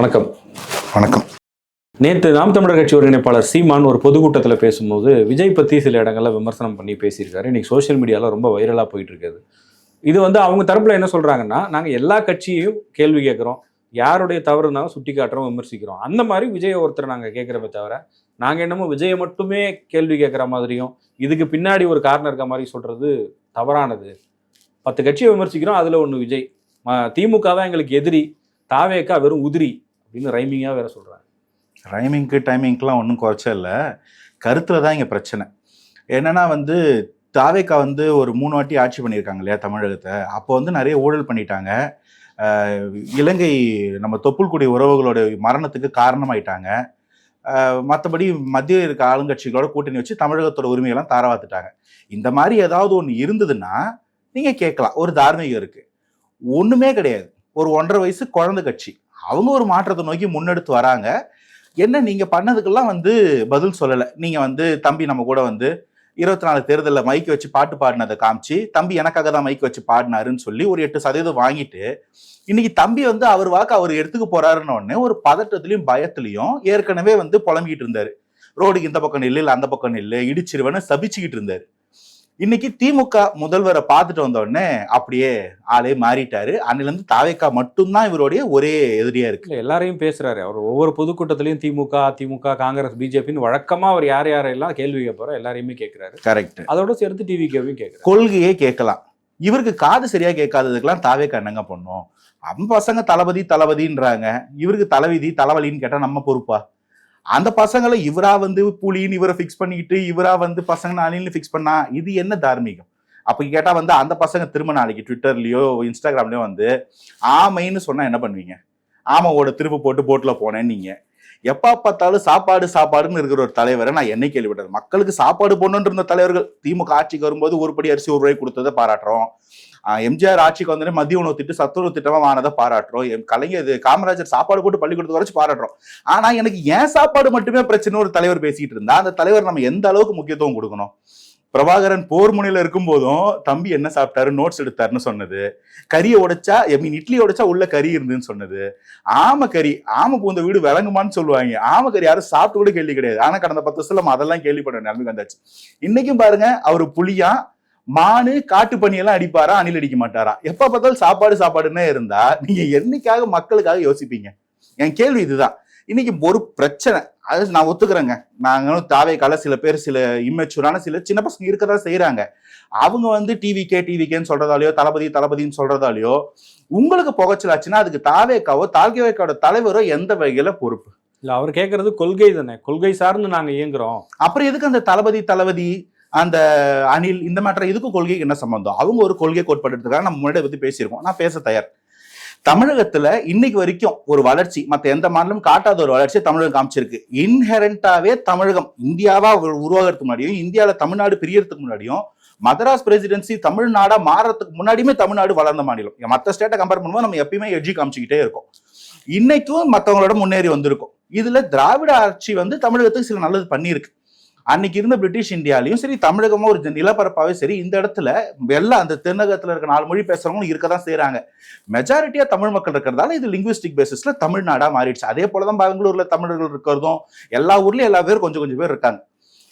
வணக்கம். வணக்கம். நேற்று நாம் தமிழர் கட்சி ஒருங்கிணைப்பாளர் சீமான் ஒரு பொதுக்கூட்டத்தில் பேசும்போது விஜய் பற்றி சில இடங்களில் விமர்சனம் பண்ணி பேசியிருக்காரு. இன்னைக்கு சோஷியல் மீடியாவில் ரொம்ப வைரலாக போயிட்டு இருக்குது இது வந்து அவங்க தரப்புல என்ன சொல்றாங்கன்னா நாங்கள் எல்லா கட்சியையும் கேள்வி கேட்குறோம். யாருடைய தவறு இருந்தாலும் சுட்டி காட்டுறோம் விமர்சிக்கிறோம். அந்த மாதிரி விஜயை ஒருத்தர் நாங்கள் கேட்குறப்ப தவிர நாங்கள் என்னமோ விஜயை மட்டுமே கேள்வி கேட்குற மாதிரியும் இதுக்கு பின்னாடி ஒரு காரணம் இருக்க மாதிரி சொல்றது தவறானது. பத்து கட்சியை விமர்சிக்கிறோம் அதில் ஒன்று விஜய். திமுக தான் எங்களுக்கு எதிரி தாவேக்கா வெறும் உதிரி. அப்படின்னு ரைமிங்காக வேற சொல்கிறாங்க ரைமிங்க்கு டைமிங்க்கெலாம் ஒன்றும் குறைச்சே இல்லை. கருத்தில் தான் இங்கே பிரச்சனை. என்னன்னா வந்து தாவேக்கா வந்து ஒரு மூணு வாட்டி ஆட்சி பண்ணியிருக்காங்க இல்லையா தமிழகத்தை. அப்போ வந்து நிறைய ஊழல் பண்ணிட்டாங்க. இலங்கை நம்ம தொப்புள்குடி உறவுகளோட மரணத்துக்கு காரணமாயிட்டாங்க. மற்றபடி மத்திய இருக்க ஆளுங்கட்சிகளோட கூட்டணி வச்சு தமிழகத்தோட உரிமையெல்லாம் தாரவாத்துட்டாங்க. இந்த மாதிரி ஏதாவது ஒன்று இருந்ததுன்னா நீங்கள் கேட்கலாம். ஒரு தார்மீகம் இருக்குது ஒன்றுமே கிடையாது. ஒரு ஒன்றரை வயசு குழந்தை கட்சி. அவங்க ஒரு மாற்றத்தை நோக்கி முன்னெடுத்து வராங்க. என்ன நீங்க பண்ணதுக்கெல்லாம் வந்து பதில் சொல்லலை. நீங்க வந்து தம்பி நம்ம கூட வந்து இருபத்தி நாலு தேர்தலில் மைக் வச்சு பாட்டு பாடினதை காமிச்சு தம்பி எனக்காக தான் மைக் வச்சு பாடினாருன்னு சொல்லி ஒரு எட்டு சதவீதம் வாங்கிட்டு இன்னைக்கு தம்பி வந்து அவர் வாக்கு அவர் எடுத்துக்க போறாருன்னு ஒரு பதட்டத்திலையும் பயத்திலையும் ஏற்கனவே வந்து புலம்பிக்கிட்டு இருந்தாரு. ரோடுக்கு இந்த பக்கம் நில்லு இல்லை அந்த பக்கம் நில்லு இடிச்சிருவேன்னு சபிச்சுக்கிட்டு இருந்தாரு. இன்னைக்கு திமுக முதல்வரை பார்த்துட்டு வந்த உடனே அப்படியே ஆளே மாறிட்டாரு. அன்னிலிருந்து தாவேக்கா மட்டும்தான் இவருடைய ஒரே எதிரியா இருக்கு. எல்லாரையும் பேசுறாரு அவர். ஒவ்வொரு பொதுக்கூட்டத்திலையும் திமுக அதிமுக காங்கிரஸ் பிஜேபின்னு வழக்கமா அவர் யார் யாரெல்லாம் கேள்வி கேட்பாரோ எல்லாரையுமே கேட்கிறாரு கரெக்ட் அதோட சேர்த்து டிவி கேள்வியும் கேட்கிறாரு கொள்கையே கேட்கலாம். இவருக்கு காது சரியா கேட்காததுக்கெல்லாம் தாவே கண்ணங்க பண்ணும்? நம்ம பசங்க தளபதி தளபதின்றாங்க. இவருக்கு தலைவிதி தலைவலின்னு கேட்டா நம்ம பொறுப்பா? அந்த பசங்களை இவரா வந்து புலின்னு இவரை ஃபிக்ஸ் பண்ணிக்கிட்டு இவரா வந்து பசங்க அணில்னு ஃபிக்ஸ் பண்ணா இது என்ன தார்மீகம்? அப்போ கேட்டால் வந்து அந்த பசங்க திரும்ப நாளைக்கு ட்விட்டர்லேயோ இன்ஸ்டாகிராம்லேயோ வந்து ஆமைன்னு சொன்னால் என்ன பண்ணுவீங்க? ஆமாவோட திருப்பு போட்டு போட்டில் போனேன் நீங்கள் எப்போ பார்த்தாலும் சாப்பாடு சாப்பாடுன்னு இருக்கிற ஒரு தலைவரை நான் என்னை கேள்விப்பட்டது. மக்களுக்கு சாப்பாடு போடணுன்ற இருந்த தலைவர்கள் திமுக ஆட்சிக்கு வரும்போது ஒரு படி அரிசி ஒரு ரூபாய் கொடுத்ததை பாராட்டுறோம். எம்ஜிஆர் ஆட்சிக்கு வந்தோடனே மதிய உணவு திட்டு சத்துணவு திட்டமா வானதை பாராட்டுறோம். எம் கலைஞர் இது காமராஜர் சாப்பாடு போட்டு பள்ளிக்கூடத்து வரைச்சு பாராட்டுறோம். ஆனா எனக்கு ஏன் சாப்பாடு மட்டுமே பிரச்சனை ஒரு தலைவர் பேசிட்டு இருந்தா அந்த தலைவர் நம்ம எந்த அளவுக்கு முக்கியத்துவம் கொடுக்கணும்? பிரபாகரன் போர் முனையில இருக்கும் போதும் தம்பி என்ன சாப்பிட்டாரு நோட்ஸ் எடுத்தாருன்னு சொன்னது. கறியை உடைச்சா ஐ மீன் இட்லி உடைச்சா உள்ள கறி இருந்துன்னு சொன்னது. ஆம கறி ஆம பூந்த வீடு விளங்குமான்னு சொல்லுவாங்க. ஆம கறி யாரும் சாப்பிட்டு கூட கேள்வி கிடையாது. ஆனா கடந்த பத்து வருஷம் நம்ம அதெல்லாம் கேள்விப்பட நிலைமைக்கு வந்தாச்சு. இன்னைக்கும் பாருங்க அவர் புளியா மானு காட்டு பனியெல்லாம் அடிப்பாரா? அணில் அடிக்க மாட்டாரா? எப்ப பார்த்தாலும் சாப்பாடு சாப்பாடுன்னே இருந்தா நீங்க என்னைக்காக மக்களுக்காக யோசிப்பீங்க? என் கேள்வி இதுதான். இன்னைக்கு ஒரு பிரச்சனை. அது நான் ஒத்துக்கிறேங்க. நாங்களும் தாவே கால சில பேர் சில இம்மெச்சூரான சில சின்ன பசங்க இருக்கதான் செய்யறாங்க அவங்க வந்து டிவிகே டிவிகேன்னு சொல்றதாலயோ தளபதி தளபதின்னு சொல்றதாலயோ உங்களுக்கு புகைச்சலாச்சுன்னா அதுக்கு தாவேக்காவோ தாவேக்காவோட தலைவரோ எந்த வகையில பொறுப்பு? இல்ல அவர் கேட்கறது கொள்கை தானே. கொள்கை சார்ந்து நாங்க இயங்குறோம். அப்புறம் எதுக்கு அந்த தளபதி தளபதி அந்த அணில் இந்த மேட்டர் இதுக்கும் கொள்கைக்கு என்ன சம்பந்தம்? அவங்க ஒரு கொள்கை கோட்பாடுறதுக்காக நம்ம முன்னாடி பத்தி பேசியிருக்கோம். நான் பேச தயார். தமிழகத்துல இன்னைக்கு வரைக்கும் ஒரு வளர்ச்சி மத்த எந்த மாநிலமும் காட்டாத ஒரு வளர்ச்சி தமிழகம் காமிச்சிருக்கு. இன்ஹெரண்டாவே தமிழகம் இந்தியாவா உருவாகிறதுக்கு முன்னாடியும் இந்தியாவில தமிழ்நாடு பிரியறதுக்கு முன்னாடியும் மதராஸ் பிரசிடென்சி தமிழ்நாடா மாறத்துக்கு முன்னாடியுமே தமிழ்நாடு வளர்ந்த மாநிலம். மற்ற ஸ்டேட்டை கம்பேர் பண்ணும்போது நம்ம எப்பயுமே எட்ஜி காமிச்சுக்கிட்டே இருக்கோம். இன்னைக்கும் மற்றவங்களோட முன்னேறி வந்திருக்கும். இதுல திராவிட ஆட்சி வந்து தமிழகத்துக்கு சில நல்லது பண்ணியிருக்கு. அன்னைக்கு இருந்த பிரிட்டிஷ் இந்தியாலையும் சரி தமிழகமும் ஒரு நிலப்பரப்பாகவே சரி இந்த இடத்துல எல்லாம் அந்த தென்னகத்தில் இருக்க நாலு மொழி பேசுறவங்களும் இருக்க தான் செய்கிறாங்க மெஜாரிட்டியாக தமிழ் மக்கள் இருக்கிறதால இது லிங்குவிஸ்டிக் பேசிஸில் தமிழ்நாடாக மாறிடுச்சு. அதே போலதான் பெங்களூரில் தமிழர்கள் இருக்கிறதும் எல்லா ஊர்லேயும் எல்லா பேரும் கொஞ்சம் கொஞ்சம் பேர் இருக்காங்க.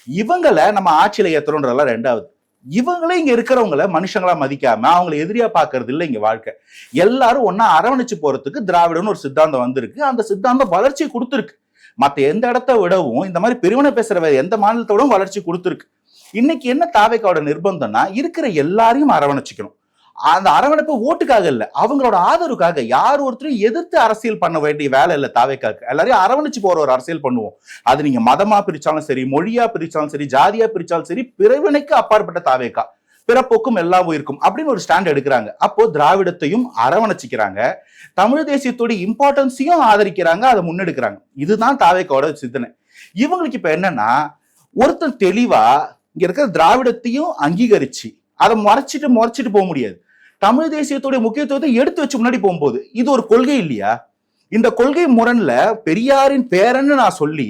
இவங்களை நம்ம ஆட்சியில ஏற்றுறோன்றதெல்லாம் ரெண்டாவது. இவங்களே இங்க இருக்கிறவங்கள மனுஷங்களா மதிக்காம அவங்கள எதிரியா பாக்குறது இல்லை இங்க வாழ்க்கை. எல்லாரும் ஒன்னா அரவணைச்சு போறதுக்கு திராவிடம்னு ஒரு சித்தாந்தம் வந்திருக்கு. அந்த சித்தாந்தம் வளர்ச்சி கொடுத்துருக்கு. மற்ற எந்த இடத்த விடவும் இந்த மாதிரி பிரிவினை பேசுகிற வேற எந்த மாநிலத்தோடவும் வளர்ச்சி கொடுத்துருக்கு. இன்னைக்கு என்ன தாவைக்காவோட நிர்பந்தம்னா இருக்கிற எல்லாரையும் அரவணைச்சிக்கணும். அந்த அரவணைப்பு ஓட்டுக்காக இல்லை அவங்களோட ஆதரவுக்காக யார் ஒருத்தரும் எதிர்த்து அரசியல் பண்ண வேண்டிய வேலை இல்லை தாவைக்காக்கு. எல்லாரையும் அரவணைச்சு போற ஒரு அரசியல் பண்ணுவோம். அது நீங்க மதமா பிரிச்சாலும் சரி மொழியா பிரிச்சாலும் சரி ஜாதியா பிரிச்சாலும் சரி பிரிவினைக்கு அப்பாற்பட்ட தாவேக்கா. பிறப்போக்கும் எல்லாம் இருக்கும் அப்படின்னு ஒரு ஸ்டாண்ட் எடுக்கிறாங்க. அப்போ திராவிடத்தையும் அரவணைச்சிக்கிறாங்க. தமிழ் தேசியத்தோட இம்பார்ட்டன்ஸையும் ஆதரிக்கிறாங்க அதை முன்னெடுக்கிறாங்க. இதுதான் தாவேக்கோட சிந்தனை. இவங்களுக்கு இப்ப என்னன்னா ஒருத்தன் தெளிவா இங்க இருக்கிற திராவிடத்தையும் அங்கீகரிச்சு அதை மறைச்சிட்டு மறைச்சிட்டு போக முடியாது. தமிழ் தேசியத்துடைய முக்கியத்துவத்தை எடுத்து வச்சு முன்னாடி போகும்போது இது ஒரு கொள்கை இல்லையா? இந்த கொள்கை முரண்ல பெரியாரின் பேரன்னு நான் சொல்லி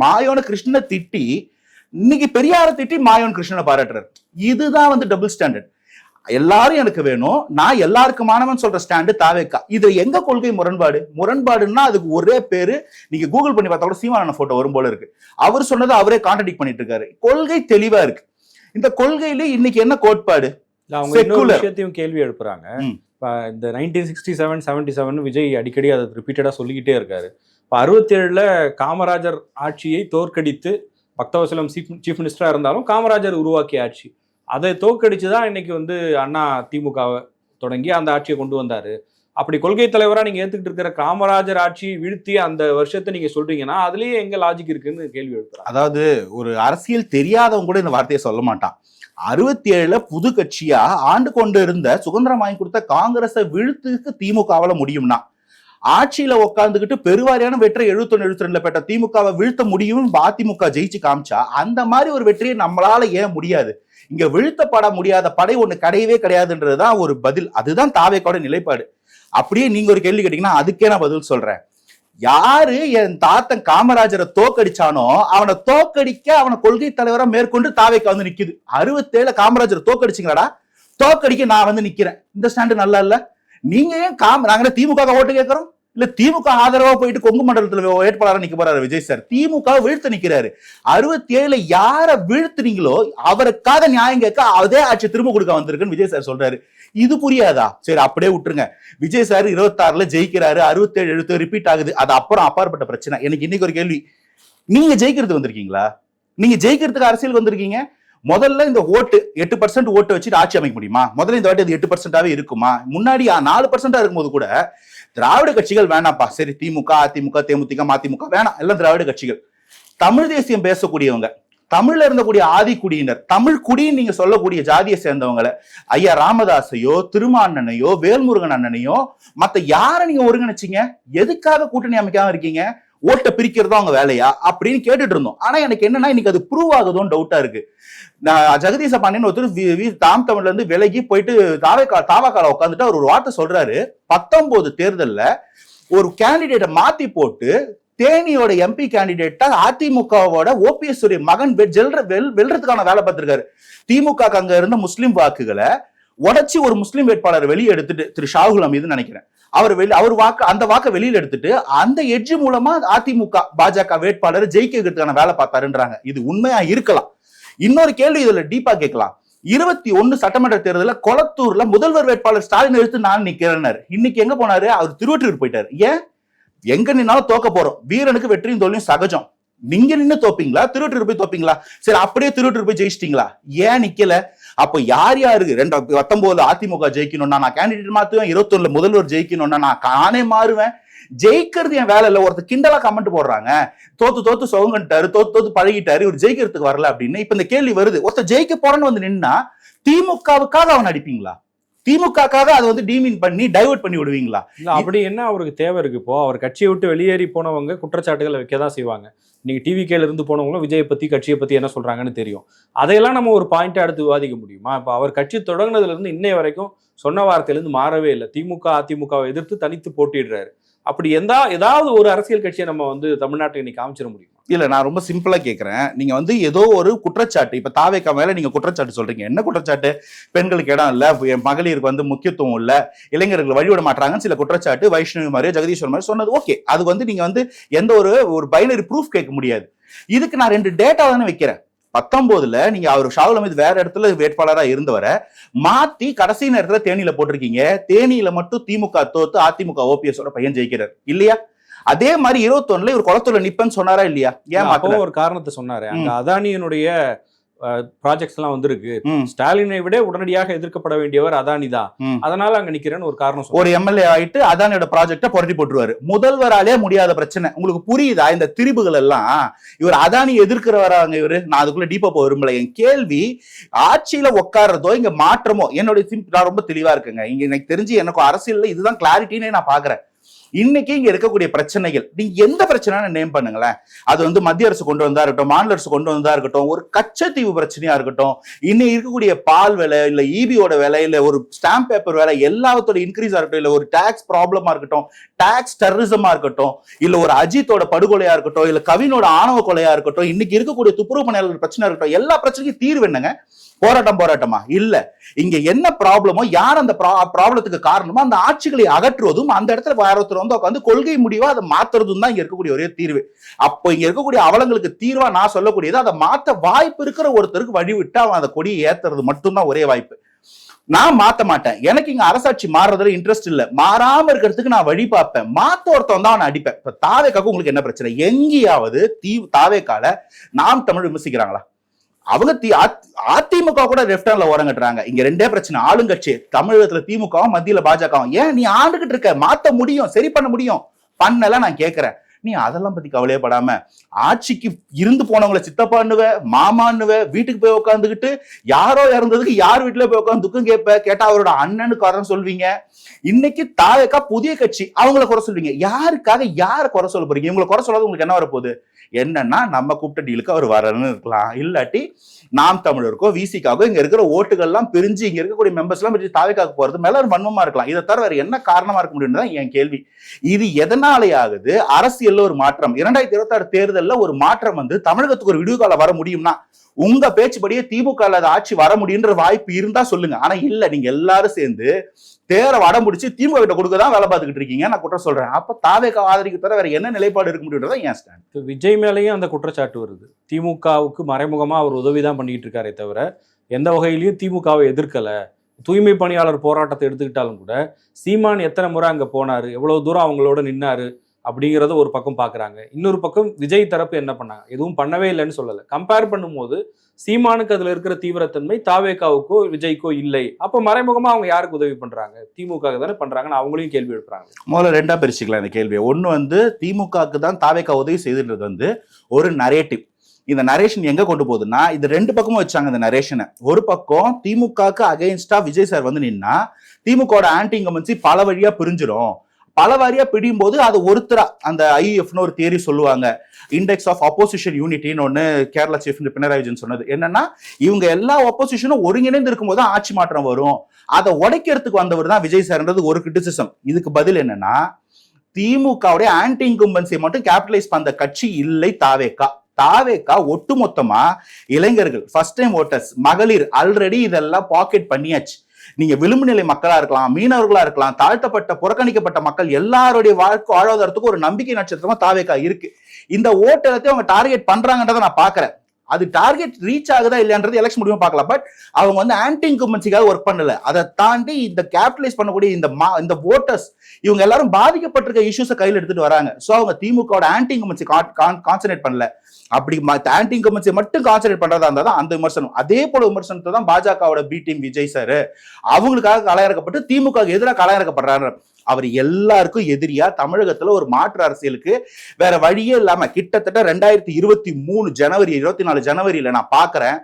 மாயோன கிருஷ்ணனை திட்டி இன்னைக்கு பெரியாரை திட்டி மாயோன் கிருஷ்ணனை பாராட்டுறாரு. இதுதான் வந்து டபுள் ஸ்டாண்டர்ட் எல்லாரும் எனக்கு வேணும். நான் எல்லாருக்குமானவன் சொல்ற ஸ்டாண்டு தாவேக்கா. இது எங்க கொள்கை முரண்பாடு? முரண்பாடுன்னா அதுக்கு ஒரே பேரு நீங்க கூகுள் பண்ணி பார்த்தா கூட சீமானன போட்டோ வரும் போல இருக்கு. அவர் சொன்னதை அவரே கான்ட்ரடிக் பண்ணிட்டு இருக்காரு. கொள்கை தெளிவா இருக்கு. இந்த கொள்கையில இன்னைக்கு என்ன கோட்பாடு. விஷயத்தையும் கேள்வி எழுப்புறாங்க. இந்த nineteen sixty seven seventy seven Vijay அடிக்கடி அதை ரிப்பீட்டடா சொல்லிக்கிட்டே இருக்காரு. இப்போ அறுபத்தேழுல காமராஜர் ஆட்சியை தோற்கடித்து பக்தவசலம் சீஃப் சீஃப் மினிஸ்டராக இருந்தாலும் காமராஜர் உருவாக்கிய ஆட்சி. அதை தோற்கடிச்சு தான் இன்னைக்கு வந்து அண்ணா திமுகவை தொடங்கி அந்த ஆட்சியை கொண்டு வந்தார். அப்படி கொள்கை தலைவராக நீங்கள் ஏற்றுக்கிட்டு இருக்கிற காமராஜர் ஆட்சி வீழ்த்தி அந்த வருஷத்தை நீங்கள் சொல்கிறீங்கன்னா அதுலேயே எங்கே லாஜிக் இருக்குன்னு கேள்வி எழுப்புறாங்க அதாவது ஒரு அரசியல் தெரியாதவங்க கூட இந்த வார்த்தையை சொல்ல மாட்டான். அறுபத்தி ஏழுல புது கட்சியா ஆண்டு கொண்டு இருந்த சுதந்திரம் வாங்கி கொடுத்த காங்கிரஸை வீழ்த்துக்கு திமுகவால முடியும்னா ஆட்சியில உட்கார்ந்துகிட்டு பெருவாரியான வெற்றி எழுபத்தொன்னு எழுபத்தி ரெண்டுல பெற்ற திமுகவை வீழ்த்த முடியும் அதிமுக ஜெயிச்சு காமிச்சா அந்த மாதிரி ஒரு வெற்றியை நம்மளால ஏன் முடியாது? இங்க வீழ்த்தப்பட முடியாத படை ஒண்ணு கிடையவே கிடையாதுன்றதுதான் ஒரு பதில். அதுதான் தாவேக்கோட நிலைப்பாடு. அப்படியே நீங்க ஒரு கேள்வி கேட்டீங்கன்னா அதுக்கே நான் பதில் சொல்றேன். யாரு என் தாத்தன் காமராஜரை தோக்கடிச்சானோ அவனை தோக்கடிக்க அவனை கொள்கை தலைவரா மேற்கொண்டு தாவைக்கு வந்து நிக்குது. அறுபத்தேழு காமராஜரை தோக்கடிச்சிங்களாடா? தோக்கடிக்க நான் வந்து நிக்கிறேன். இந்த ஸ்டாண்டு நல்லா இல்ல? நீங்க ஏன் காம நாங்க திமுக ஓட்டு கேட்கறோம்? இல்ல திமுக ஆதரவா போயிட்டு கொங்கு மண்டலத்துல வேட்பாளராக நிக்க போறாரு விஜய் சார். திமுக வீழ்த்து நிக்கிறாரு. அறுபத்தி ஏழுல யார வீழ்த்துனீங்களோ அவருக்காக நியாயம் கேட்க அதே ஆட்சி திரும்ப கொடுக்க வந்திருக்குன்னு விஜய் சார் சொல்றாரு. இது புரியாதா? சரி அப்படியே விட்டுருங்க. விஜய் சார் இருபத்தாறுல ஜெயிக்கிறாரு அறுபத்தேழு எழுத்து ரிப்பீட் ஆகுது. அது அப்புறம் அப்பாற்பட்ட பிரச்சனை. எனக்கு இன்னைக்கு ஒரு கேள்வி. நீங்க ஜெயிக்கிறது வந்திருக்கீங்களா? நீங்க ஜெயிக்கிறதுக்கு அரசியல் வந்திருக்கீங்க? முதல்ல இந்த ஓட்டு எட்டு பர்சன்ட் ஓட்டு வச்சுட்டு ஆட்சி அமைக்க முடியுமா? முதல்ல இந்த வாட்டி அது எட்டு பர்சன்டாவே இருக்குமா? முன்னாடி நாலு பர்சன்டா இருக்கும்போது கூட திராவிட கட்சிகள் வேணாம்ப்பா. சரி திமுக அதிமுக தேமுதிக மதிமுக வேணாம். எல்லாம் திராவிட கட்சிகள். தமிழ் தேசியம் பேசக்கூடியவங்க தமிழ்ல இருந்தக்கூடிய ஆதி குடியினர் தமிழ் குடின்னு நீங்க சொல்லக்கூடிய ஜாதியை சேர்ந்தவங்களை ஐயா ராமதாஸையோ திருமாண்ணனையோ வேல்முருகன் அண்ணனையோ மத்த யாரை நீங்க ஒருங்கிணைச்சீங்க? எதுக்காக கூட்டணி அமைக்காம இருக்கீங்க? ஓட்டை பிரிக்கிறதா அவங்க வேலையா அப்படின்னு கேட்டுட்டு இருந்தோம். ஆனா எனக்கு என்னன்னா இன்னைக்கு அது ப்ரூவ் ஆகுதோன்னு டவுட்டா இருக்கு. நான் ஜெகதீச பாண்டியன் ஒருத்தர் தாம் தமிழ்ல இருந்து விலகி போயிட்டு தாவக்கா தாவாக்கால உட்காந்துட்டு அவர் ஒரு வார்த்தை சொல்றாரு. பத்தொன்பது தேர்தல்ல ஒரு கேண்டிடேட்டை மாத்தி போட்டு தேனியோட எம்பி கேண்டிடேட்டா அதிமுகவோட ஓபிஎஸ் மகன் வெ- ஜெல்ற வெல் வெல்றதுக்கான வேலை பார்த்திருக்காரு. திமுக அங்க இருந்த முஸ்லிம் வாக்குகளை உடைச்சி ஒரு முஸ்லீம் வேட்பாளர் வெளியே எடுத்துட்டு திரு ஷாகுல் அமீது நினைக்கிறேன். அவர் வெளி அவர் வாக்கு அந்த வாக்கை வெளியில எடுத்துட்டு அந்த எட்ஜ் மூலமா அதிமுக பாஜக வேட்பாளர் ஜெயிக்கிறதுக்கான வேலை பார்த்தாருன்றாங்க. இது உண்மையா இருக்கலாம். இன்னொரு கேள்வி இதுல டீப்பா கேட்கலாம். இருபத்தி ஒண்ணு சட்டமன்ற தேர்தலில் கொளத்தூர்ல முதல்வர் வேட்பாளர் ஸ்டாலின் எடுத்து நான் நிக்கிறேன்னாரு. இன்னைக்கு எங்க போனாரு? அவர் திருவற்றூர் போயிட்டாரு. ஏன்? எங்க நின்னாலும் தோக்க போறோம். வீரனுக்கு வெற்றியும் தோல்வியும் சகஜம். நீங்க நின்னு தோப்பீங்களா? திருவற்றூர் போய் தோப்பீங்களா? சரி அப்படியே திருவற்றூர் போய் ஜெயிச்சிட்டீங்களா? ஏன் நிக்கல? அப்போ யார் யாருக்கு ரெண்டு பத்தொன்பதுல அதிமுக ஜெயிக்கணும்னா நான் கேண்டிடேட் மாத்துவேன் இருபத்தொன்னுல முதல்வர் ஜெயிக்கணும்னா நான் நானே மாறுவேன். ஜெயிக்கிறது என் வேலை இல்லை ஒருத்தர் கிண்டலா கமெண்ட் போடுறாங்க. தோத்து தோத்து சோகன்ட்டாரு தோத்து தோத்து பழகிட்டாரு இவர் ஜெயிக்கிறதுக்கு வரல அப்படின்னு. இப்ப இந்த கேள்வி வருது ஒருத்தர் ஜெயிக்க போறேன்னு வந்து நின்னா திமுகவுக்காக அவன் அடிப்பீங்களா? திமுகக்காக அதை வந்து டீமின் பண்ணி டைவர்ட் பண்ணி விடுவீங்களா? இல்லை அப்படி என்ன அவருக்கு தேவை இருக்கு? இப்போ அவர் கட்சியை விட்டு வெளியேறி போனவங்க குற்றச்சாட்டுகளை வைக்க தான் செய்வாங்க. நீங்க டிவி கேல இருந்து போனவங்களும் விஜயை பத்தி கட்சியை பத்தி என்ன சொல்றாங்கன்னு தெரியும். அதையெல்லாம் நம்ம ஒரு பாயிண்டா எடுத்து விவாதிக்க முடியுமா? இப்போ அவர் கட்சி தொடங்கினதுல இருந்து இன்னைய வரைக்கும் சொன்ன வார்த்தையிலிருந்து மாறவே இல்லை. திமுக அதிமுகவை எதிர்த்து தனித்து போட்டிடுறாரு அப்படி எந்த ஏதாவது ஒரு அரசியல் கட்சியை நம்ம வந்து தமிழ்நாட்டை இன்னைக்கு காமிச்சிட முடியும். இல்ல நான் ரொம்ப சிம்பிளா கேக்குறேன். நீங்க வந்து ஏதோ ஒரு குற்றச்சாட்டு இப்ப தாவேக்கா மேல நீங்க குற்றச்சாட்டு சொல்றீங்க. என்ன குற்றச்சாட்டு? பெண்களுக்கு இடம் இல்ல என் மகளிருக்கு வந்து முக்கியத்துவம் இல்ல இளைஞர்கள் வழிவிட மாட்டாங்கன்னு சில குற்றச்சாட்டு வைஷ்ணவி மாதிரியோ ஜெகதீஸ்வர் மாதிரி சொன்னது ஓகே அது வந்து நீங்க வந்து எந்த ஒரு ஒரு பைனரி ப்ரூஃப் கேட்க முடியாது. இதுக்கு நான் ரெண்டு டேட்டா தானே வைக்கிறேன். பத்தொன்பதுல நீங்க அவர் ஷாவுல் அமீது வேற இடத்துல வேட்பாளராக இருந்தவரை மாத்தி கடைசி நேரத்துல தேனியில போட்டிருக்கீங்க. தேனியில மட்டும் திமுக தோத்து அதிமுக ஓபிஎஸோட பையன் ஜெயிக்கிறார். இல்லையா? அதே மாதிரி இருபத்தொன்னுல இவர் குளத்தூர்ல நிப்பேன்னு சொன்னாரா இல்லையா? ஏன் ஒரு காரணத்தை சொன்னாரு. அங்க அதானியினுடைய ப்ராஜெக்ட்ஸ் எல்லாம் வந்திருக்கு. ஸ்டாலினை விட உடனடியாக எதிர்க்கப்பட வேண்டியவர் அதானி தான். அதனால அங்க நிக்கிறேன்னு ஒரு காரணம். ஒரு எம்எல்ஏ ஆயிட்டு அதானியோட ப்ராஜெக்ட புரட்டி போட்டுருவாரு. முதல்வராலே முடியாத பிரச்சனை. உங்களுக்கு புரியுதா இந்த திரிபுகள் எல்லாம்? இவர் அதானி எதிர்க்கிறவராங்க இவரு. நான் அதுக்குள்ள டீப்பா போக விரும்பல. என் கேள்வி ஆட்சியில உட்கார்றதோ இங்க மாற்றமோ? என்னுடைய நான் ரொம்ப தெளிவா இருக்குங்க. இங்க எனக்கு தெரிஞ்சு எனக்கு அரசியல்ல இதுதான் கிளாரிட்டினே நான் பாக்குறேன். இன்னைக்கு இங்க இருக்கக்கூடிய பிரச்சனைகள். நீங்க எந்த பிரச்சனை நேம் பண்ணுங்களேன். அது வந்து மத்திய அரசு கொண்டு வந்தா இருக்கட்டும் மாநில அரசு கொண்டு வந்தா இருக்கட்டும் ஒரு கச்சத்தீவு பிரச்சனையா இருக்கட்டும் இன்னைக்கு இருக்கக்கூடிய பால் விலை இல்ல ஈபியோட விலை இல்ல ஒரு ஸ்டாம்ப் பேப்பர் விலை எல்லாத்தோட இன்க்ரீஸ் இருக்கட்டும் இல்ல ஒரு டாக்ஸ் ப்ராப்ளமா இருக்கட்டும் டாக்ஸ் டெரரிசமா இருக்கட்டும் இல்ல ஒரு அஜித்தோட படுகொலையா இருக்கட்டும் இல்ல கவினோட ஆணவ கொலையா இருக்கட்டும் இன்னைக்கு இருக்கக்கூடிய துப்புரவு பணியாளர் பிரச்சனை இருக்கட்டும் எல்லா பிரச்சனைக்கும் தீர்வு என்னங்க? போராட்டம் போராட்டமா? இல்ல. இங்க என்ன ப்ராப்ளமோ யார் அந்த ப்ராப்ளத்துக்கு காரணமோ அந்த ஆட்சிகளை அகற்றுவதும் அந்த இடத்துல வேற ஒருத்தர் வந்து உட்காந்து கொள்கை முடிவா அதை மாத்துறதும் தான் இங்க இருக்கக்கூடிய ஒரே தீர்வு. அப்போ இங்க இருக்கக்கூடிய அவலங்களுக்கு தீர்வா நான் சொல்லக்கூடியது அதை மாத்த வாய்ப்பு இருக்கிற ஒருத்தருக்கு வழி விட்டு அவன் அந்த கொடியை ஏத்துறது மட்டும்தான் ஒரே வாய்ப்பு. நான் மாத்த மாட்டேன். எனக்கு இங்க அரசாட்சி மாறுறதுல இன்ட்ரெஸ்ட் இல்ல. மாறாம இருக்கிறதுக்கு நான் வழி பார்ப்பேன். மாத்த ஒருத்தன் தான் நான் அடிப்பேன். இப்ப தாவேக்காக்கு உங்களுக்கு என்ன பிரச்சனை? எங்கேயாவது தீ தாவேக்கால நாம் தமிழ் விமர்சிக்கிறாங்களா? அவங்க தி அதிமுக கூட லெஃப்ட் ஹேண்ட்ல ஓரம் இங்க ரெண்டே பிரச்சனை. ஆளுங்கட்சி தமிழகத்துல திமுகவும் மத்தியில பாஜகவும். ஏன் நீ ஆண்டுகிட்டு இருக்க? மாத்த முடியும் சரி பண்ண முடியும். பண்ணல நான் கேக்குறேன். நீ அதெல்லாம் பத்தி கவலையே படாம ஆட்சிக்கு இருந்து போனவங்களை சித்தப்பான்னுவ மாமான்னுவ வீட்டுக்கு போய் உட்காந்துக்கிட்டு யாரோ இறந்ததுக்கு யார் வீட்டுல போய் உட்காந்து துக்கம் கேட்ப கேட்டா அவரோட அண்ணனு காரணம் சொல்வீங்க. இன்னைக்கு தாயக்கா புதிய கட்சி அவங்கள குறை சொல்வீங்க. யாருக்காக யாரை குறை சொல்ல போறீங்க? இவங்களை குறை சொல்லாத உங்களுக்கு என்ன வரப்போகுது? என்னன்னா நம்ம கூப்பிட்ட டீலுக்கு அவர் வரணும்னு இருக்கலாம். இல்லாட்டி நாம் தமிழருக்கோ விசிக்காகோ இங்க இருக்கிற ஓட்டுகள்லாம் பிரிஞ்சு இங்க இருக்கக்கூடிய மெம்பர்ஸ் எல்லாம் பிரிஞ்சு தாவேக்காக போறது மேல ஒரு வன்மமா இருக்கலாம். இதை தவிர வேற என்ன காரணமா இருக்க முடியும் தான் என் கேள்வி. இது எதனாலேயாவது அரசியல்ல ஒரு மாற்றம். இரண்டாயிரத்தி இருபத்தி ஆறு தேர்தலில் ஒரு மாற்றம் வந்து தமிழகத்துக்கு ஒரு விடுகால வர முடியும்னா உங்க பேச்சுப்படியே திமுக ஆட்சி வர முடியுன்ற வாய்ப்பு இருந்தா சொல்லுங்க. ஆனா இல்ல. நீங்க எல்லாரும் சேர்ந்து தேர வடம் பிடிச்சி திமுக கிட்ட கொடுக்க தான் வேலை பார்த்துக்கிட்டு இருக்கீங்க. நான் குற்றம் சொல்றேன். அப்ப தாவேக ஆதரிக்க தவிர வேற என்ன நிலைப்பாடு இருக்க முடியுன்றதா ஏன் ஸ்டாண்ட் விஜய் மேலேயும் அந்த குற்றச்சாட்டு வருது. திமுகவுக்கு மறைமுகமா அவர் உதவி தான் பண்ணிட்டு இருக்காரே தவிர எந்த வகையிலையும் திமுகவை எதிர்க்கல. தூய்மை பணியாளர் போராட்டத்தை எடுத்துக்கிட்டாலும் கூட சீமான் எத்தனை முறை அங்கே போனார்? எவ்வளோ தூரம் அவங்களோட நின்னாரு? அப்படிங்கிறத ஒரு பக்கம் பார்க்குறாங்க இன்னொரு பக்கம் விஜய் தரப்பு என்ன பண்ணாங்க? எதுவும் பண்ணவே இல்லைன்னு சொல்லலை. கம்பேர் பண்ணும்போது சீமானுக்கு அதில் இருக்கிற தீவிரத்தன்மை தாவேக்காவுக்கோ விஜய்க்கோ இல்லை. அப்போ மறைமுகமாக அவங்க யாருக்கு உதவி பண்ணுறாங்க திமுக தானே பண்ணுறாங்கன்னு அவங்களையும் கேள்வி எழுப்புறாங்க. முதல்ல ரெண்டாக பிரிச்சுக்கலாம் இந்த கேள்வியை. ஒன்று வந்து திமுகவுக்கு தான் தாவேக்கா உதவி செய்துன்றது வந்து ஒரு நரேட்டிவ் இந்த நரேஷன் எங்க கொண்டு போகுதுன்னா இது ரெண்டு பக்கமும் வச்சாங்க இந்த நரேஷனை ஒரு பக்கம் திமுகவுக்கு அகைன்ஸ்டா விஜய் சார் வந்து நின்னா திமுகவோட ஆன்டி இங்கமன்சி பல வழியா பிரிஞ்சிடும் பல வாரியா பிடியும் போது அது ஒருத்தரா அந்த ஐஎஃப்னு ஒரு தேரி சொல்லுவாங்க. இண்டெக்ஸ் ஆஃப் அப்போசிஷன் யூனிட்டின்னு ஒன்று கேரளா சீஃப் பினராயி விஜயன் சொன்னது. என்னன்னா இவங்க எல்லா அப்போசிஷனும் ஒருங்கிணைந்து இருக்கும்போது ஆட்சி மாற்றம் வரும். அதை உடைக்கிறதுக்கு வந்தவர் தான் விஜய் சார்ன்றது ஒரு கிரிட்டிசிசம் இதுக்கு பதில் என்னன்னா திமுகவுடைய ஆன்டி இன்கம்பன்சியை மட்டும் கேபிட்டலைஸ் பண்ண கட்சி இல்லை தாவேக்கா. தாவேக்கா ஒட்டுமொத்தமா இளைஞர்கள் ஃபர்ஸ்ட் டைம் ஓட்டர்ஸ் மகளிர் ஆல்ரெடி இதெல்லாம் பாக்கெட் பண்ணியாச்சு. நீங்க விளிம்பு நிலை மக்களா இருக்கலாம் மீனவர்களா இருக்கலாம் தாழ்த்தப்பட்ட புறக்கணிக்கப்பட்ட மக்கள் எல்லாருடைய வாழ்க்கை வாழ்வாதாரத்துக்கு ஒரு நம்பிக்கை நட்சத்திரமா தாவேக்கா இருக்கு. இந்த ஓட்டத்தை அவங்க டார்கெட் பண்றாங்கன்றதை நான் பாக்குறேன். அது டார்கெட் ரீச் ஆகுதா இல்லையான்றது எலெக்ஷன் முடிவு பார்க்கலாம். பட் அவங்க வந்து ஆன்டி இன்கம்பன்சிக்காக ஒர்க் பண்ணல. அதை தாண்டி இந்த கேபிட்டலைஸ் பண்ணக்கூடிய இந்த மா இந்த ஓட்டர்ஸ் இவங்க எல்லாரும் பாதிக்கப்பட்டிருக்க இஷ்யூஸை கையில் எடுத்துட்டு வராங்க. ஸோ அவங்க திமுகவோட ஆன்டி இன்கம்பன்சி கான்சன்ட்ரேட் பண்ணல. அப்படி ஆன்டி இன்கம்பன்சி மட்டும் கான்சன்ட்ரேட் பண்றதா இருந்தால் தான் அந்த விமர்சனம். அதே போல விமர்சனத்தை தான் பாஜகவோட பி டீம் விஜய் சார் அவங்களுக்காக கலையிறக்கப்பட்டு திமுக எதிராக கலையிறக்கப்படுறாரு அவர் எல்லாருக்கும் எதிரியா தமிழகத்துல ஒரு மாற்று அரசியலுக்கு வேற வழியே இல்லாம கிட்டத்தட்ட ரெண்டாயிரத்தி இருபத்தி மூணு ஜனவரி இருபத்தி நாலு ஜனவரியில நான் பாக்குறேன்.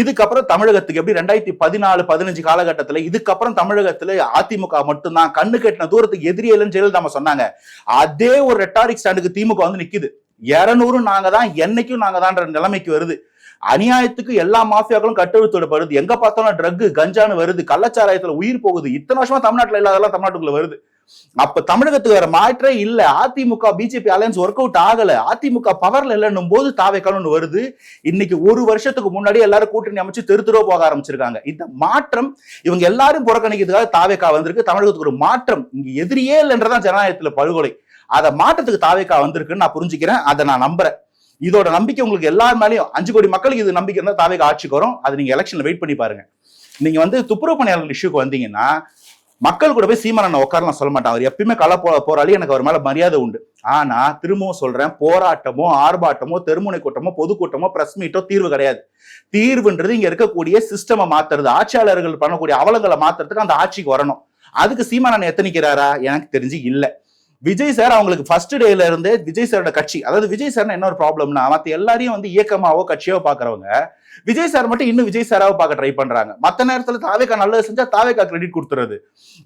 இதுக்கப்புறம் தமிழகத்துக்கு எப்படி ரெண்டாயிரத்தி பதினாலு பதினஞ்சு காலகட்டத்தில் இதுக்கப்புறம் தமிழகத்தில் அதிமுக மட்டும்தான் கண்ணு கட்டின தூரத்துக்கு எதிரியே இல்லைன்னு ஜெயலலிதா சொன்னாங்க. அதே ஒரு ரெட்டாரிக் ஸ்டாண்டுக்கு திமுக வந்து நிக்குது. இரநூறு நாங்க தான் என்னைக்கும் நாங்க தான்ற நிலைமைக்கு வருது. அநியாயத்துக்கு எல்லா மாஃபியாக்களும் கட்டெழுத்துடப்படுது எங்க பார்த்தாலும் ட்ரக் கஞ்சான்னு வருது. கள்ளச்சாராயத்துல உயிர் போகுது. இத்தனை வருஷமா தமிழ்நாட்டில் இல்லாதெல்லாம் தமிழ்நாட்டுக்குள்ள வருது. அப்ப தமிழகத்துக்கு வேற மாற்றே இல்ல. அதிமுக பிஜேபி அலையன்ஸ் ஒர்க் அவுட் ஆகல. அதிமுக பவர்ல இல்லைன்னும் போது தாவைக்கானு வருது. இன்னைக்கு ஒரு வருஷத்துக்கு முன்னாடி எல்லாரும் கூட்டணி அமைச்சு தெரு தெருவா போக ஆரம்பிச்சிருக்காங்க. இந்த மாற்றம் இவங்க எல்லாரும் புறக்கணிக்கிறதுக்காக தாவேக்கா வந்திருக்கு. தமிழகத்துக்கு ஒரு மாற்றம் இங்க எதிரியே இல்லைன்றதான் ஜனநாயகத்துல படுகொலை. அதை மாற்றத்துக்கு தாவேக்கா வந்திருக்குன்னு நான் புரிஞ்சுக்கிறேன். அதை நான் நம்புறேன். இதோட நம்பிக்கை உங்களுக்கு எல்லார் மேலேயும் அஞ்சு கோடி மக்களுக்கு இது நம்பிக்கை இருந்தால் தாவேக்கா ஆட்சிக்கு வரும். அது நீங்க எலெக்ஷன்ல வெயிட் பண்ணி பாருங்க. நீங்க வந்து துப்புரவு பணியாளர்கள் இஷ்யூக்கு வந்தீங்கன்னா மக்கள் கூட போய் சீமான உட்காரலாம் சொல்ல மாட்டேன். அவர் எப்பயுமே கள போ போராளி எனக்கு அவர் மேல மரியாதை உண்டு. ஆனா திரும்பவும் சொல்றேன் போராட்டமோ ஆர்ப்பாட்டமோ தெருமுனை கூட்டமோ பொதுக்கூட்டமோ பிரஸ் மீட்டோ தீர்வு கிடையாது. தீர்வுன்றது இங்க இருக்கக்கூடிய சிஸ்டமை மாத்துறது. ஆட்சியாளர்கள் பண்ணக்கூடிய அவலங்களை மாத்துறதுக்கு அந்த ஆட்சிக்கு வரணும். அதுக்கு சீமானன் எத்தனைக்கிறாரா? எனக்கு தெரிஞ்சு இல்லை. விஜய் சார் அவங்களுக்கு ஃபர்ஸ்ட் டேல இருந்தே விஜய் சாரோட கட்சி. அதாவது விஜய் சார் என்ன ஒரு ப்ராப்ளம்னா மற்ற எல்லாரையும் வந்து இயக்கமாவோ கட்சியோ பாக்குறவங்க விஜய் சார் மட்டும் இன்னும் விஜய் சாராவ பார்க்க ட்ரை பண்றாங்க. மத்த நேரத்துல தாவேக்கா நல்லது செஞ்சா தாவேக்கா கிரெடிட் கொடுத்துறது.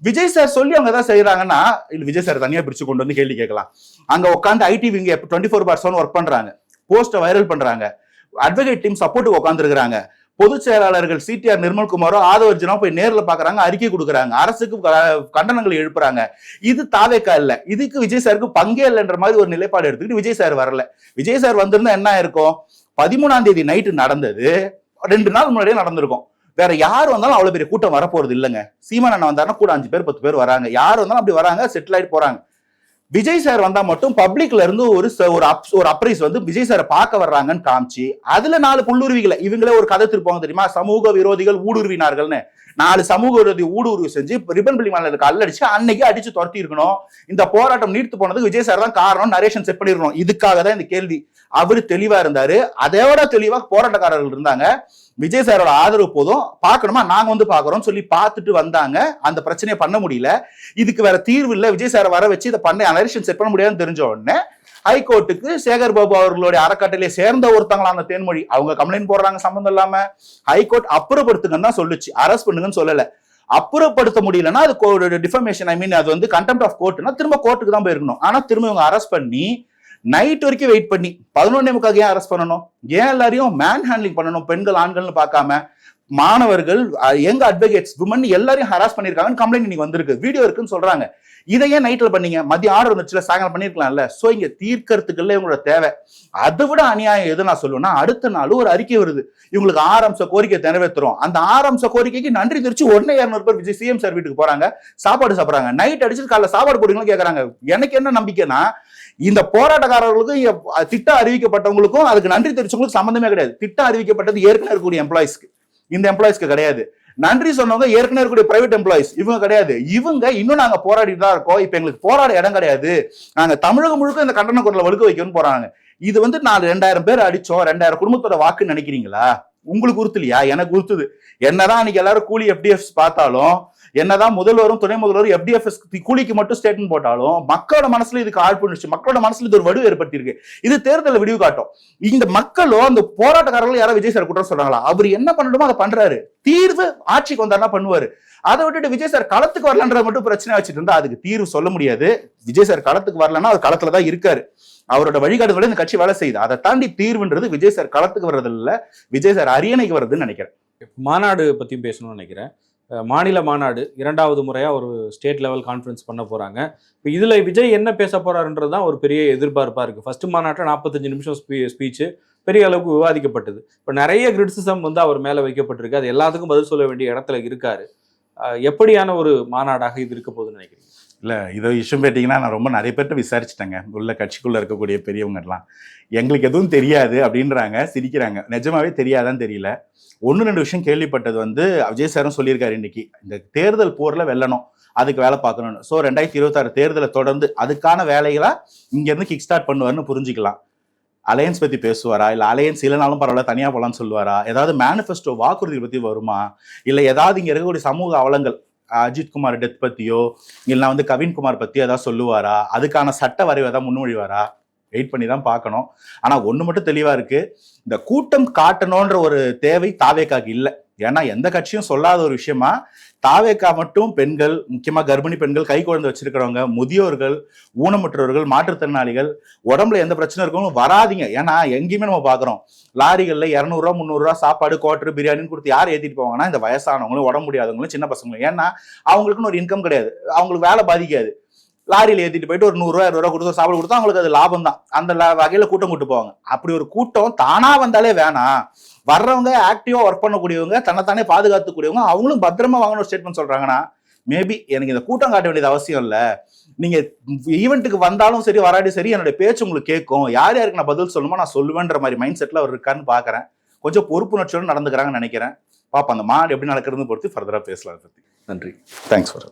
விஜய் சார் சொல்லி அவங்க தான் செய்யறாங்கன்னா இல்ல விஜய் சார் தனியா பிரிச்சு கொண்டு வந்து கேள்வி கேட்கலாம். அங்க உட்காந்து IT விங்க twenty four by seven work பண்றாங்க. போஸ்ட வைரல் பண்றாங்க. அட்வொகேட் டீம் சப்போர்ட் உட்காந்துருக்காங்க பொதுச் செயலாளர்கள் சிடிஆர் நிர்மல்குமாரோ ஆதவர்ஜனோ போய் நேரில் பாக்குறாங்க அறிக்கை கொடுக்குறாங்க. அரசுக்கு க- கண்டனங்களை எழுப்புறாங்க. இது தாவேக்கா இல்ல. இதுக்கு விஜய் சாருக்கு பங்கே இல்லைன்ற மாதிரி ஒரு நிலைப்பாடு எடுத்துக்கிட்டு விஜய் சார் வரல. விஜய் சார் வந்திருந்தா என்ன இருக்கும் பதிமூணாம் தேதி நைட்டு நடந்தது. ரெண்டு நாள் முன்னாடியே நடந்திருக்கும். வேற யார் வந்தாலும் அவ்வளவு பெரிய கூட்டம் வரப்போறது இல்லைங்க. சீமான் அண்ணன் வந்தாருன்னா கூட அஞ்சு பேர் பத்து பேர் வராங்க. யார் வந்தாலும் அப்படி வராங்க செட்டில் ஆயிட்டு போறாங்க. விஜய் சார் வந்தா மட்டும் பப்ளிக்ல இருந்து ஒரு ச- ஒரு அப் ஒரு அப்ரைஸ் வந்து விஜய் சாரை பார்க்க வர்றாங்கன்னு காமிச்சு அதுல நாலு புல்லுருவிகளை இவங்களே ஒரு கதை திருப்பாங்க தெரியுமா? சமூக விரோதிகள் ஊடுருவினார்கள்னு. நாலு சமூக விரோதி ஊடுருவி செஞ்சு ரிபன் பிள்ளை மாநில கல் அடிச்சு அன்னைக்கு அடிச்சு துரத்தி இருக்கணும். இந்த போராட்டம் நீர்த்து போனதுக்கு விஜய் சார் தான் காரணம் நரேஷன் செட் பண்ணிருக்கணும். இதுக்காக தான் இந்த கேள்வி. அவரு தெளிவா இருந்தாரு. அதோட தெளிவா போராட்டக்காரர்கள் இருந்தாங்க. விஜய் சாரோட ஆதரவு போதும். பார்க்கணுமா? நாங்க வந்து பாக்குறோம் சொல்லி பார்த்துட்டு வந்தாங்க. அந்த பிரச்சனையை பண்ண முடியல. இதுக்கு வேற தீர்வு இல்ல. விஜய் சாரை வர வச்சு இதை பண்ண அனரிஷன் செட் பண்ண முடியாதுன்னு தெரிஞ்ச உடனே ஹைகோர்ட்டுக்கு சேகர் பாபு அவர்களுடைய அறக்கட்டளையை சேர்ந்த ஒருத்தங்களா அந்த தேன்மொழி அவங்க கம்ப்ளைண்ட் போடுறாங்க சம்மந்தம் இல்லாம. ஹைகோர்ட் அப்புறப்படுத்துங்கன்னு தான் சொல்லுச்சு. அரெஸ்ட் பண்ணுங்கன்னு சொல்லல. அப்புறப்படுத்த முடியலன்னா அது டிஃபர்மேஷன் ஐ மீன் அது வந்து கண்டெம்ட் ஆஃப் கோர்ட்னா திரும்ப கோர்ட்டுக்கு தான் போயிருக்கணும். ஆனா திரும்ப இவங்க அரெஸ்ட் பண்ணி நைட் வரைக்கும் வெயிட் பண்ணி பதினொன்னே முக்காக ஏன் அரெஸ்ட் பண்ணணும்? ஏன் எல்லாரையும் மேன் ஹேண்ட்லிங் பண்ணணும்? பெண்கள் ஆண்கள்னு பார்க்காம மாணவர்கள் எங்க அட்வொகேட்ஸ் விமன் எல்லாரையும் ஹராஸ் பண்ணிருக்காங்கன்னு கம்ப்ளைண்ட் இன்னைக்கு வந்திருக்கு. வீடியோ இருக்குன்னு சொல்றாங்க. இதை ஏன் நைட்ல பண்ணீங்க? மதியம் ஆர்டர் வந்துச்சுல சாயங்காலம் பண்ணிருக்கலாம்ல. சோ இங்க தீர்க்கறதுக்குள்ள இவங்களோட தேவை. அதை விட அநியாயம் எது நான் சொல்லுவேன்னா அடுத்த நாள் ஒரு அறிக்கை வருது. இவங்களுக்கு ஆரம்ச கோரிக்கை நிறைவேற்றுறோம் அந்த ஆரம்ச கோரிக்கைக்கு நன்றி தெரிச்சு உடனே இரநூறு பேர் விஜய் சிஎம் சார் வீட்டுக்கு போறாங்க. சாப்பாடு சாப்பிடுறாங்க. நைட் அடிச்சு காலைல சாப்பாடு போடுவீங்களும் கேக்குறாங்க. எனக்கு என்ன நம்பிக்கைன்னா இந்த போராட்டக்காரர்களுக்கும் திட்டம் அறிவிக்கப்பட்டவங்களுக்கும் அதுக்கு நன்றி தெரிச்சவங்களுக்கு சம்மந்தமே கிடையாது. திட்டம் அறிவிக்கப்பட்டது ஏற்கனவே இருக்கக்கூடிய எம்ப்ளாயிஸ்க்கு இந்த எம்ப்ளாயிஸ்க்கு கிடையாது. நன்றி சொன்னவங்க ஏற்கனவே இருக்கக்கூடிய பிரைவேட் எம்ப்ளாயிஸ் இவங்க கிடையாது. இவங்க இன்னும் நாங்க போராடிட்டு தான் இருக்கோம். இப்ப எங்களுக்கு போராட இடம் கிடையாது. நாங்க தமிழகம் முழுக்க இந்த கண்டன குரலை வலுக்க வைக்கணும்னு போறாங்க. இது வந்து நான் ரெண்டாயிரம் பேர் அடிச்சோம். ரெண்டாயிரம் குடும்பத்தோட வாக்குன்னு நினைக்கிறீங்களா? உங்களுக்கு உறுத்தலையா? எனக்கு உறுத்துது. என்னதான் அன்னைக்கு எல்லாரும் கூலி எஃப்டிஎஃப்ஸ் பார்த்தாலும் என்னதான் முதல்வரும் துணை முதல்வரும் எஃப்டிஎஃப்எஸ் கூலிக்கு மட்டும் ஸ்டேட்மெண்ட் போட்டாலும் மக்களோட மனசுல இதுக்கு ஆழ்ப்புணுச்சு மக்களோட மனசுல இது ஒரு வடிவு ஏற்படுத்தியிருக்கு. இது தேர்தலில் விடிவு காட்டும். இந்த மக்களும் அந்த போராட்டக்காரர்கள் யாரோ விஜய் சார் குற்றம் சொல்றாங்களா? அவர் என்ன பண்ணணுமோ அதை பண்றாரு. தீர்வு ஆட்சிக்கு வந்தாருன்னா பண்ணுவாரு. அதை விட்டுட்டு விஜய் சார் களத்துக்கு வரலன்றத மட்டும் பிரச்சனை வச்சுட்டு இருந்தா அதுக்கு தீர்வு சொல்ல முடியாது. விஜய் சார் களத்துக்கு வரலன்னா அவர் களத்துல தான் இருக்காரு. அவரோட வழிகாட்டுதல இந்த கட்சி வேலை செய்யுது. அதை தாண்டி தீர்வுன்றது விஜய் சார் களத்துக்கு வர்றது இல்லை விஜய் சார் அரியணைக்கு வர்றதுன்னு நினைக்கிறேன். மாநாடு பற்றியும் பேசணும்னு நினைக்கிறேன். மாநில மாநாடு இரண்டாவது முறையாக ஒரு ஸ்டேட் லெவல் கான்ஃபரன்ஸ் பண்ண போகிறாங்க இப்போ இதில் விஜய் என்ன பேச போகிறாருன்றது தான் ஒரு பெரிய எதிர்பார்ப்பாக இருக்குது ஃபஸ்ட்டு மாநாட்டில் நாற்பத்தஞ்சு நிமிஷம் ஸ்பீ ஸ்பீச்சு பெரிய அளவுக்கு விவாதிக்கப்பட்டது. இப்போ நிறைய கிரிட்டிசிசம் வந்து அவர் மேலே வைக்கப்பட்டிருக்கு. அது எல்லாத்துக்கும் பதில் சொல்ல வேண்டிய இடத்துல இருக்காரு. எப்படியான ஒரு மாநாடாக இது இருக்க போகுதுன்னு நினைக்கிறீங்க? இல்லை இதை விஷயம் கேட்டிங்கன்னா நான் ரொம்ப நிறைய பேர்ட்ட விசாரிச்சிட்டேங்க. உள்ள கட்சிக்குள்ளே இருக்கக்கூடிய பெரியவங்கலாம் எங்களுக்கு எதுவும் தெரியாது அப்படின்றாங்க சிரிக்கிறாங்க. நிஜமாவே தெரியாதான் தெரியல. ஒன்று ரெண்டு விஷயம் கேள்விப்பட்டது வந்து விஜய் சாரும் சொல்லியிருக்காரு இன்னைக்கு. இந்த தேர்தல் போரில் வெல்லணும். அதுக்கு வேலை பார்க்கணும்னு. ஸோ ரெண்டாயிரத்தி இருபத்தாறு தேர்தலை தொடர்ந்து அதுக்கான வேலைகளாக இங்கேருந்து கிக் ஸ்டார்ட் பண்ணுவார்னு புரிஞ்சுக்கலாம். அலையன்ஸ் பற்றி பேசுவாரா? இல்லை அலையன்ஸ் இல்லைனாலும் பரவாயில்ல தனியாக போகலாம்னு சொல்லுவாரா? ஏதாவது மேனிஃபெஸ்டோ வாக்குறுதி பற்றி வருமா? இல்லை ஏதாவது இங்கே இருக்கக்கூடிய சமூக அவலங்கள் அஜித் குமார் டெத் பற்றியோ இல்லைனா வந்து கவின்குமார் பற்றியோ ஏதாவது சொல்லுவாரா? அதுக்கான சட்ட வரைவு ஏதாவது முன்மொழிவாரா? வெயிட் பண்ணி தான் பார்க்கணும். ஆனால் ஒன்று மட்டும் தெளிவாக இருக்குது இந்த கூட்டம் காட்டணுன்ற ஒரு தேவை தாவேக்காக்கு இல்லை. ஏன்னா எந்த கட்சியும் சொல்லாத ஒரு விஷயமா தாவேக்கா மட்டும் பெண்கள் முக்கியமாக கர்ப்பிணி பெண்கள் கை குழந்தை வச்சிருக்கிறவங்க முதியோர்கள் ஊனமுற்றவர்கள் மாற்றுத்திறனாளிகள் உடம்புல எந்த பிரச்சனை இருக்கும் வராதீங்க. ஏன்னா எங்கேயுமே நம்ம பார்க்குறோம் லாரிகளில் இரநூறுவா முந்நூறுரூவா சாப்பாடு குவாட்டர் பிரியாணின்னு கொடுத்து யார் ஏற்றிட்டு போவாங்கன்னா இந்த வயசானவங்களும் உடம்பு முடியாதவங்களும் சின்ன பசங்களும். ஏன்னா அவங்களுக்குன்னு ஒரு இன்கம் கிடையாது. அவங்களுக்கு வேலை பாதிக்காது. லாரியில ஏத்திட்டு போயிட்டு ஒரு நூறுரூவா இருநூறுவா கொடுத்து சாப்பாடு கொடுத்தா அவங்களுக்கு அது லாபம் தான். அந்த வகையில கூட்டம் கூட்டு போவாங்க. அப்படி ஒரு கூட்டம் தானா வந்தாலே வேணாம். வர்றவங்க ஆக்டிவா ஒர்க் பண்ணக்கூடியவங்க தன்னைத்தானே பாதுகாத்துக்கூடியவங்க அவங்களும் பத்திரமா வாங்கணும் ஸ்டேட்மெண்ட் சொல்றாங்கன்னா மேபி எனக்கு இந்த கூட்டம் காட்ட வேண்டியது அவசியம் இல்ல. நீங்க ஈவெண்ட்டுக்கு வந்தாலும் சரி வராட்டி சரி என்னுடைய பேச்சு உங்களுக்கு கேட்கும். யார் யாருக்கு நான் பதில் சொல்லணுமோ நான் சொல்லுவேன்ற மாதிரி மைண்ட் செட்ல அவர் இருக்கான்னு பாக்குறேன். கொஞ்சம் பொறுப்புணர்ச்சியோடு நடந்துக்கிறாங்கன்னு நினைக்கிறேன். பாப்பா அந்த மாடு எப்படி நடக்கிறதுன்னு பொறுத்து ஃபர்தரா பேசலாம் பத்தி. நன்றி. Thanks for